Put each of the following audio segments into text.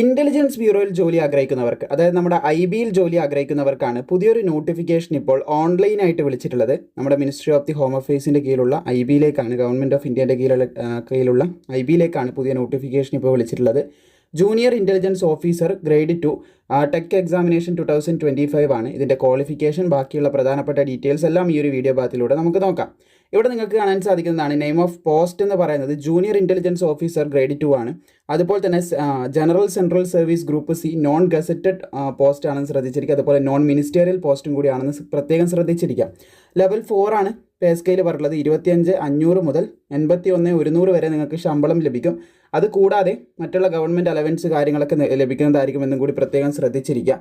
Intelligence ബ്യൂറോയിൽ ജോലി ആഗ്രഹിക്കുന്നവർക്ക് അതായത് നമ്മുടെ ഐ ബിയിൽ ജോലി ആഗ്രഹിക്കുന്നവർക്കാണ് പുതിയൊരു നോട്ടിഫിക്കേഷൻ ഇപ്പോൾ ഓൺലൈനായിട്ട് വിളിച്ചിട്ടുള്ളത്. നമ്മുടെ മിനിസ്ട്രി ഓഫ് ദി ഹോം അഫയേഴ്സിന്റെ കീഴിലുള്ള ഐ ബിയിലേക്കാണ് ഗവൺമെന്റ് ഓഫ് ഇന്ത്യന്റെ കീഴിലുള്ള കീഴിലുള്ള ഐ ബിയിലേക്കാണ് പുതിയ നോട്ടിഫിക്കേഷൻ ഇപ്പോൾ വിളിച്ചിട്ടുള്ളത്. Junior intelligence officer grade two tech examination two thousand twenty five ആണ്. ഇതിന്റെ ക്വാളിഫിക്കേഷൻ ബാക്കിയുള്ള പ്രധാനപ്പെട്ട ഡീറ്റെയിൽസ് എല്ലാം ഈ ഒരു വീഡിയോ ഭാഗത്തിലൂടെ നമുക്ക് നോക്കാം. ഇവിടെ നിങ്ങൾക്ക് കാണാൻ സാധിക്കുന്നതാണ് നെയിം ഓഫ് പോസ്റ്റ് എന്ന് പറയുന്നത് junior intelligence officer grade two ആണ്. അതുപോലെ തന്നെ general central service group C non gazetted post ആണെന്ന് ശ്രദ്ധിച്ചിരിക്കുക. അതുപോലെ നോൺ മിനിസ്റ്റേറിയൽ പോസ്റ്റും കൂടിയാണെന്ന് പ്രത്യേകം ശ്രദ്ധിച്ചിരിക്കുക ലെവൽ ഫോർ ആണ്. പേ സ്കെയിൽ പറഞ്ഞുള്ളത് ഇരുപത്തിയഞ്ച് അഞ്ഞൂറ് മുതൽ എൺപത്തി ഒന്ന് ഒരുന്നൂറ് വരെ നിങ്ങൾക്ക് ശമ്പളം ലഭിക്കും. അത് കൂടാതെ മറ്റുള്ള ഗവൺമെന്റ് അലവൻസ് കാര്യങ്ങളൊക്കെ ലഭിക്കുന്നതായിരിക്കും എന്നും കൂടി പ്രത്യേകം ശ്രദ്ധിച്ചിരിക്കുക.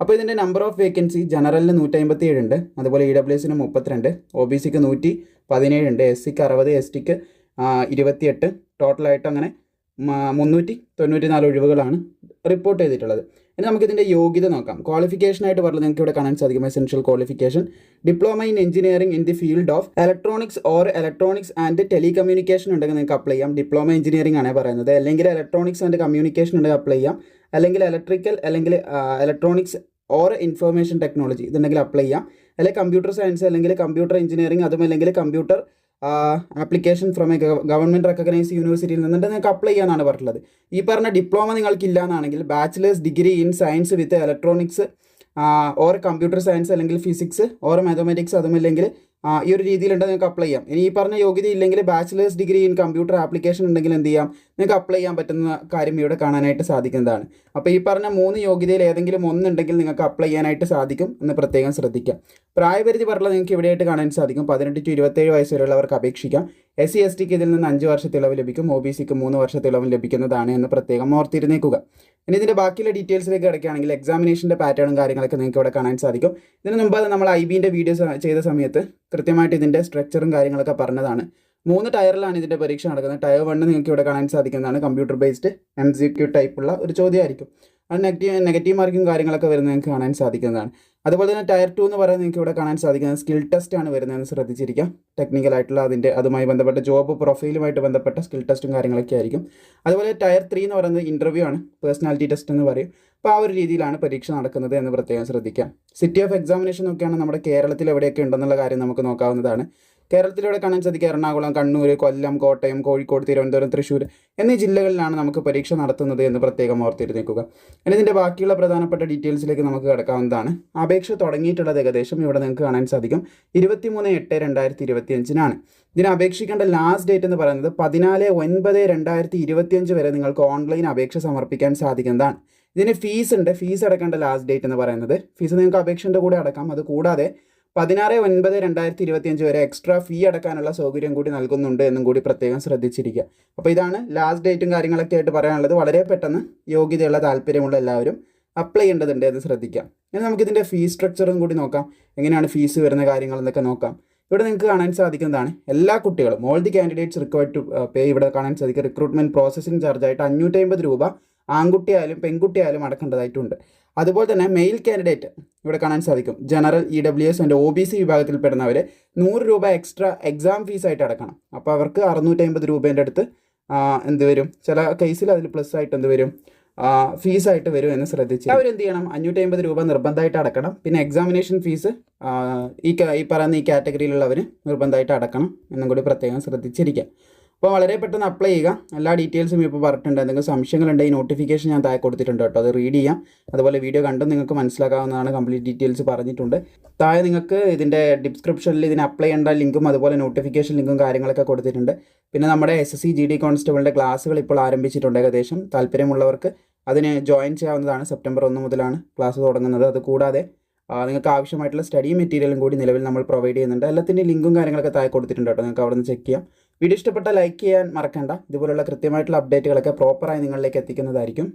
അപ്പോൾ ഇതിന്റെ നമ്പർ ഓഫ് വേക്കൻസി ജനറലിന് നൂറ്റമ്പത്തി ഏഴുണ്ട് അതുപോലെ ഇ ഡബ്ല്യു എസിന് മുപ്പത്തിരണ്ട് ഒ ബി സിക്ക് നൂറ്റി പതിനേഴുണ്ട് എസ് സിക്ക് അറുപത് എസ് ടിക്ക് ഇരുപത്തിയെട്ട്. ടോട്ടലായിട്ട് അങ്ങനെ മുന്നൂറ്റി തൊണ്ണൂറ്റി നാല് ഒഴിവുകളാണ്. റിപ്പോർട്ട് ചെയ്തിട്ടുള്ളത്. ഇനി നമുക്കിതിന്റെ യോഗ്യത നോക്കാം. ക്വാളിഫിക്കേഷനായിട്ട് പറഞ്ഞത് നിങ്ങൾക്ക് ഇവിടെ കാണാൻ സാധിക്കും. Essential qualification diploma in engineering in the field of electronics or electronics and telecommunication ഉണ്ടെങ്കിൽ നിങ്ങൾക്ക് അപ്ലൈ ചെയ്യാം. ഡിപ്ലോമ എഞ്ചിനീയറിംഗ് ആണ് പറയുന്നത്. അല്ലെങ്കിൽ ഇലക്ട്രോണിക്സ് ആൻഡ് കമ്മ്യൂണിക്കേഷൻ ഉണ്ടെങ്കിൽ അപ്ലൈ ചെയ്യാം. അല്ലെങ്കിൽ ഇലക്ട്രിക്കൽ അല്ലെങ്കിൽ ഇലക്ട്രോണിക്സ് ഓർ ഇൻഫർമേഷൻ ടെക്നോളജി ഇതുണ്ടെങ്കിൽ അപ്ലൈ ചെയ്യാം. അല്ലെങ്കിൽ കമ്പ്യൂട്ടർ സയൻസ് അല്ലെങ്കിൽ കമ്പ്യൂട്ടർ എഞ്ചിനീയറിംഗ് അതും അല്ലെങ്കിൽ computer application from a government recognise യൂണിവേഴ്സിറ്റിയിൽ നിന്നിട്ട് നിങ്ങൾക്ക് അപ്ലൈ ചെയ്യാനാണ് പറഞ്ഞിട്ടുള്ളത്. ഈ പറഞ്ഞ ഡിപ്ലോമ നിങ്ങൾക്കില്ല എന്നാണെങ്കിൽ bachelors degree in science with electronics or computer science അല്ലെങ്കിൽ ഫിസിക്സ് ഓർ മാത്തമാറ്റിക്സ് അതുമല്ലെങ്കിൽ ഈ ഒരു രീതിയിലുണ്ട് നിങ്ങൾക്ക് അപ്ലൈ ചെയ്യാം. ഇനി ഈ പറഞ്ഞ യോഗ്യത ഇല്ലെങ്കിൽ bachelors degree in computer application ഉണ്ടെങ്കിൽ എന്ത് ചെയ്യാം? നിങ്ങൾക്ക് അപ്ലൈ ചെയ്യാൻ പറ്റുന്ന കാര്യം ഇവിടെ കാണാനായിട്ട് സാധിക്കുന്നതാണ്. അപ്പോൾ ഈ പറഞ്ഞ മൂന്ന് യോഗ്യതയിൽ ഏതെങ്കിലും ഒന്നുണ്ടെങ്കിൽ നിങ്ങൾക്ക് അപ്ലൈ ചെയ്യാനായിട്ട് സാധിക്കും എന്ന് പ്രത്യേകം ശ്രദ്ധിക്കാം പ്രായപരിധി പറഞ്ഞാൽ നിങ്ങൾക്ക് ഇവിടെയായിട്ട് കാണാൻ സാധിക്കും. പതിനെട്ട് ടു ഇരുപത്തേഴ് വയസ്സ് വരെയുള്ളവർക്ക് അപേക്ഷിക്കാം. എസ് സി എസ് ടിക്ക് ഇതിൽ നിന്ന് അഞ്ച് വർഷത്തെ ഇളവ് ലഭിക്കും. ഒ ബി സിക്ക് മൂന്ന് വർഷത്തെ ഇളവ് ലഭിക്കുന്നതാണ് എന്ന് പ്രത്യേകം ഓർത്തിരുന്നേക്കുക. ഇനി ഇതിന്റെ ബാക്കിയുള്ള ഡീറ്റെയിൽസിലേക്ക് കിടക്കുകയാണെങ്കിൽ എക്സാമിനേഷന്റെ പാറ്റേണും കാര്യങ്ങളൊക്കെ നിങ്ങൾക്ക് ഇവിടെ കാണാൻ സാധിക്കും. ഇതിന് മുമ്പ് നമ്മൾ ഐ ബിന്റെ വീഡിയോസ് ചെയ്ത സമയത്ത് കൃത്യമായിട്ട് ഇതിന്റെ സ്ട്രക്ചറും കാര്യങ്ങളൊക്കെ പറഞ്ഞതാണ്. മൂന്ന് ടയറിലാണ് ഇതിന്റെ പരീക്ഷ നടക്കുന്നത്. ടയർ വണ്ണ് നിങ്ങൾക്ക് ഇവിടെ കാണാൻ സാധിക്കുന്നതാണ്. Computer based M C Q ടൈപ്പുള്ള ഒരു ചോദ്യമായിരിക്കും. അത് നെഗറ്റീവ് നെഗറ്റീവ് മാർക്കും കാര്യങ്ങളൊക്കെ വരുന്നത് നിങ്ങൾക്ക് കാണാൻ സാധിക്കുന്നതാണ്. അതുപോലെ തന്നെ ടയർ ടു എന്ന് പറയുന്നത് നിങ്ങൾക്ക് ഇവിടെ കാണാൻ സാധിക്കുന്നത് സ്കിൽ ടെസ്റ്റ് ആണ് വരുന്നതെന്ന് ശ്രദ്ധിച്ചിരിക്കാം. ടെക്നിക്കലായിട്ടുള്ള അതിന്റെ അതുമായി ബന്ധപ്പെട്ട ജോബ് പ്രൊഫൈലുമായിട്ട് ബന്ധപ്പെട്ട സ്കിൽ ടെസ്റ്റും കാര്യങ്ങളൊക്കെ ആയിരിക്കും. അതുപോലെ ടയർ ത്രീ എന്ന് പറയുന്നത് ഇന്റർവ്യൂ ആണ്. പേഴ്സണാലിറ്റി ടെസ്റ്റ് എന്ന് പറയും. അപ്പോൾ ആ ഒരു രീതിയിലാണ് പരീക്ഷ നടക്കുന്നത് എന്ന് പ്രത്യേകം ശ്രദ്ധിക്കാം. സിറ്റി ഓഫ് എക്സാമിനേഷൻ നോക്കിയാണ് നമ്മുടെ കേരളത്തിൽ എവിടെയൊക്കെ ഉണ്ടെന്നുള്ള കാര്യം നമുക്ക് നോക്കാവുന്നതാണ്. കേരളത്തിലൂടെ കാണാൻ സാധിക്കുക എറണാകുളം കണ്ണൂർ കൊല്ലം കോട്ടയം കോഴിക്കോട് തിരുവനന്തപുരം തൃശ്ശൂർ എന്നീ ജില്ലകളിലാണ് നമുക്ക് പരീക്ഷ നടത്തുന്നത് എന്ന് പ്രത്യേകം ഓർത്തിരുന്നേക്കുക. ഇനി ഇതിന്റെ ബാക്കിയുള്ള പ്രധാനപ്പെട്ട ഡീറ്റെയിൽസിലേക്ക് നമുക്ക് കിടക്കാവുന്നതാണ്. അപേക്ഷ തുടങ്ങിയിട്ടുള്ളത് ഏകദേശം ഇവിടെ നിങ്ങൾക്ക് കാണാൻ സാധിക്കും. ഇരുപത്തിമൂന്ന് എട്ട് രണ്ടായിരത്തി ഇരുപത്തി അഞ്ചിനാണ് ഇതിന് അപേക്ഷിക്കേണ്ട ലാസ്റ്റ് ഡേറ്റ് എന്ന് പറയുന്നത് പതിനാല് ഒൻപത് രണ്ടായിരത്തി ഇരുപത്തിയഞ്ച് വരെ നിങ്ങൾക്ക് ഓൺലൈൻ അപേക്ഷ സമർപ്പിക്കാൻ സാധിക്കുന്നതാണ്. ഇതിന് ഫീസ് ഉണ്ട്. ഫീസ് അടക്കേണ്ട ലാസ്റ്റ് ഡേറ്റ് എന്ന് പറയുന്നത്. ഫീസ് നിങ്ങൾക്ക് അപേക്ഷന്റെ കൂടെ അടക്കാം. അത് കൂടാതെ പതിനാറ് ഒൻപത് രണ്ടായിരത്തി ഇരുപത്തിയഞ്ച് വരെ എക്സ്ട്രാ ഫീ അടക്കാനുള്ള സൗകര്യം കൂടി നൽകുന്നുണ്ട് എന്നും കൂടി പ്രത്യേകം ശ്രദ്ധിച്ചിരിക്കുക. അപ്പോൾ ഇതാണ് ലാസ്റ്റ് ഡേറ്റും കാര്യങ്ങളൊക്കെ ആയിട്ട് പറയാനുള്ളത്. വളരെ പെട്ടെന്ന് യോഗ്യതയുള്ള താല്പര്യമുള്ള എല്ലാവരും അപ്ലൈ ചെയ്യേണ്ടതുണ്ട് എന്ന് ശ്രദ്ധിക്കാം. ഇനി നമുക്കിതിന്റെ ഫീസ് സ്ട്രക്ചറും കൂടി നോക്കാം. എങ്ങനെയാണ് ഫീസ് വരുന്ന കാര്യങ്ങൾ എന്നൊക്കെ നോക്കാം. ഇവിടെ നിങ്ങൾക്ക് കാണാൻ സാധിക്കുന്നതാണ് എല്ലാ കുട്ടികളും all the candidates required to pay ഇവിടെ കാണാൻ സാധിക്കും. റിക്രൂട്ട്മെന്റ് പ്രോസസ്സിംഗ് ചാർജായിട്ട് അഞ്ഞൂറ്റമ്പത് രൂപ ആൺകുട്ടിയായാലും പെൺകുട്ടിയായാലും അടക്കേണ്ടതായിട്ടുണ്ട്. അതുപോലെ തന്നെ മെയിൽ കാൻഡിഡേറ്റ് ഇവിടെ കാണാൻ സാധിക്കും. General E W S and O B C വിഭാഗത്തിൽപ്പെടുന്നവർ നൂറ് രൂപ എക്സ്ട്രാ എക്സാം ഫീസായിട്ട് അടക്കണം. അപ്പോൾ അവർക്ക് അറുന്നൂറ്റമ്പത് രൂപേന്റെ അടുത്ത് എന്ത് വരും? ചില കേസിൽ അതിൽ പ്ലസ് ആയിട്ട് എന്ത് വരും? ഫീസായിട്ട് വരും എന്ന് ശ്രദ്ധിച്ച്. അവരെന്ത് ചെയ്യണം? അഞ്ഞൂറ്റി അമ്പത് രൂപ നിർബന്ധമായിട്ട് അടക്കണം. പിന്നെ എക്സാമിനേഷൻ ഫീസ് ഈ ഈ പറയുന്ന ഈ കാറ്റഗറിയിലുള്ളവർ നിർബന്ധമായിട്ട് അടക്കണം എന്നും കൂടി പ്രത്യേകം ശ്രദ്ധിച്ചിരിക്കുക. അപ്പോൾ വളരെ പെട്ടെന്ന് അപ്ലൈ ചെയ്യുക. എല്ലാ ഡീറ്റെയിൽസും ഇപ്പോൾ പറഞ്ഞിട്ടുണ്ട്. എന്തെങ്കിലും സംശയങ്ങളുണ്ടെങ്കിൽ നോട്ടിഫിക്കേഷൻ ഞാൻ താഴെ കൊടുത്തിട്ടുണ്ട് കേട്ടോ. അത് റീഡ് ചെയ്യാം. അതുപോലെ വീഡിയോ കണ്ടും നിങ്ങൾക്ക് മനസ്സിലാക്കാവുന്നതാണ് കംപ്ലീറ്റ് ഡീറ്റെയിൽസ് പറഞ്ഞിട്ടുണ്ട്. താഴെ നിങ്ങൾക്ക് ഇതിന്റെ ഡിസ്ക്രിപ്ഷനിൽ ഇതിന് അപ്ലൈ ചെയ്യേണ്ട ലിങ്കും അതുപോലെ നോട്ടിഫിക്കേഷൻ ലിങ്കും കാര്യങ്ങളൊക്കെ കൊടുത്തിട്ടുണ്ട്. പിന്നെ നമ്മുടെ S S C G D കോൺസ്റ്റബിളിന്റെ ക്ലാസ്സുകൾ ഇപ്പോൾ ആരംഭിച്ചിട്ടുണ്ട് ഏകദേശം. താല്പര്യമുള്ളവർക്ക് അതിന് ജോയിൻ ചെയ്യാവുന്നതാണ്. സെപ്റ്റംബർ ഒന്ന് മുതലാണ് ക്ലാസ് തുടങ്ങുന്നത്. അത് കൂടാതെ ആ, നിങ്ങൾക്ക് ആവശ്യമായിട്ടുള്ള സ്റ്റഡി മെറ്റീരിയലും കൂടി നിലവിൽ നമ്മൾ പ്രൊവൈഡ് ചെയ്യുന്നുണ്ട്. എല്ലാത്തിന്റെ ലിങ്കും കാര്യങ്ങളൊക്കെ താഴെ കൊടുത്തിട്ടുണ്ട് കേട്ടോ. നിങ്ങൾക്ക് അവിടെ നിന്ന് ചെക്ക് ചെയ്യാം. വീഡിയോ ഇഷ്ടപ്പെട്ട ലൈക്ക് ചെയ്യാൻ മറക്കണ്ട. ഇതുപോലുള്ള കൃത്യമായിട്ടുള്ള അപ്ഡേറ്റുകളൊക്കെ പ്രോപ്പറായി നിങ്ങളിലേക്ക് എത്തിക്കുന്നതായിരിക്കും.